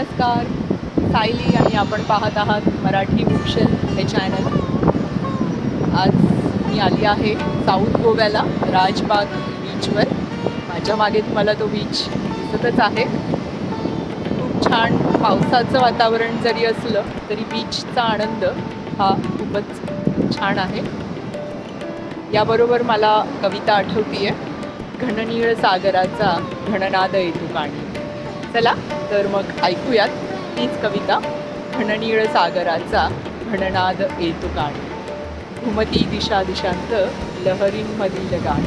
नमस्कार. सायली आणि आपण पाहत आहात मराठी बुकशेल हे चॅनल आज मी आली आहे साऊथ गोव्याला राजबाग बीचवर माझ्या मागे तुम्हाला तो बीच दिसतच आहे. खूप छान पावसाचं वातावरण जरी असलं तरी बीचचा आनंद हा खूपच छान आहे. याबरोबर मला कविता आठवतीये. घननीळ सागराचा घननाद येतो काणी चला तर मग ऐकूयात तीच कविता घननीळ सागराचा घननाद येतो गाण. घुमती दिशा दिशांत लहरींमधील गाण.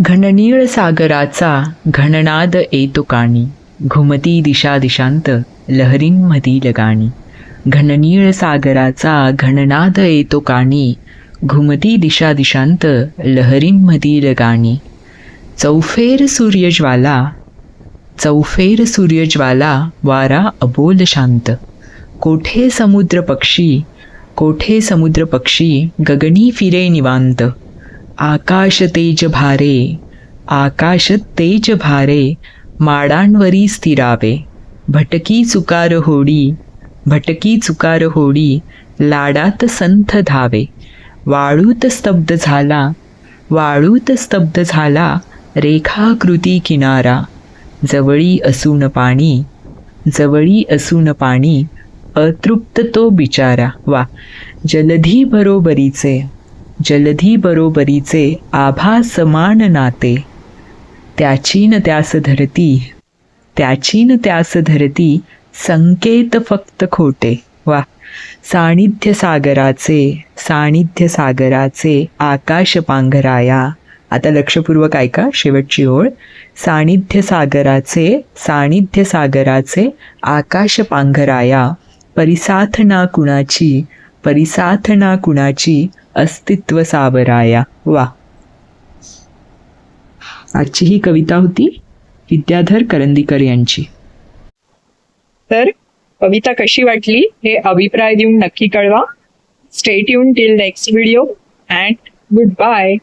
घननीळ सागराचा घननाद येतो काणी घुमती दिशा दिशांत लहरींमधील गाणी. घननीळ सागराचा घननाद येतो काणी. घुमती दिशा दिशांत लहरींमधील गाणी. चौफेर सूर्यज्वाला चौफेर सूर्यज्वाला वारा अबोल शांत. कोठे समुद्र पक्षी कोठे समुद्र पक्षी गगनी फिरे निवांत. आकाश तेज भारे आकाश तेज भारे माडांवरी स्थिरावे. भटकी चुकार होडी भटकी चुकार होडी लाडात संथ धावे. वाळूत स्तब्ध झाला वाळूत स्तब्ध झाला रेखाकृती किनारा. जवळी असून पाणी जवळी असून पाणी अतृप्त तो बिचारा. वा जलधी बरोबरीचे जलधी बरोबरीचे आभा समान नाते. त्याची न त्यास धरती त्याची न त्यास धरती संकेत फक्त खोटे. वा. सानिध्य सागराचे सानिध्य सागराचे आकाश पांघराया. आता लक्षपूर्वक ऐका शेवटची ओळ. सानिध्य सागराचे सानिध्य सागराचे आकाश पांघराया. परिसाथना कुणाची? परिसाथना कुणाची? अस्तित्व सावराया. वा. आजची ही कविता होती विद्याधर करंदीकर यांची. तर कविता कशी वाटली हे अभिप्राय देऊन नक्की कळवा. Stay युन till next video and goodbye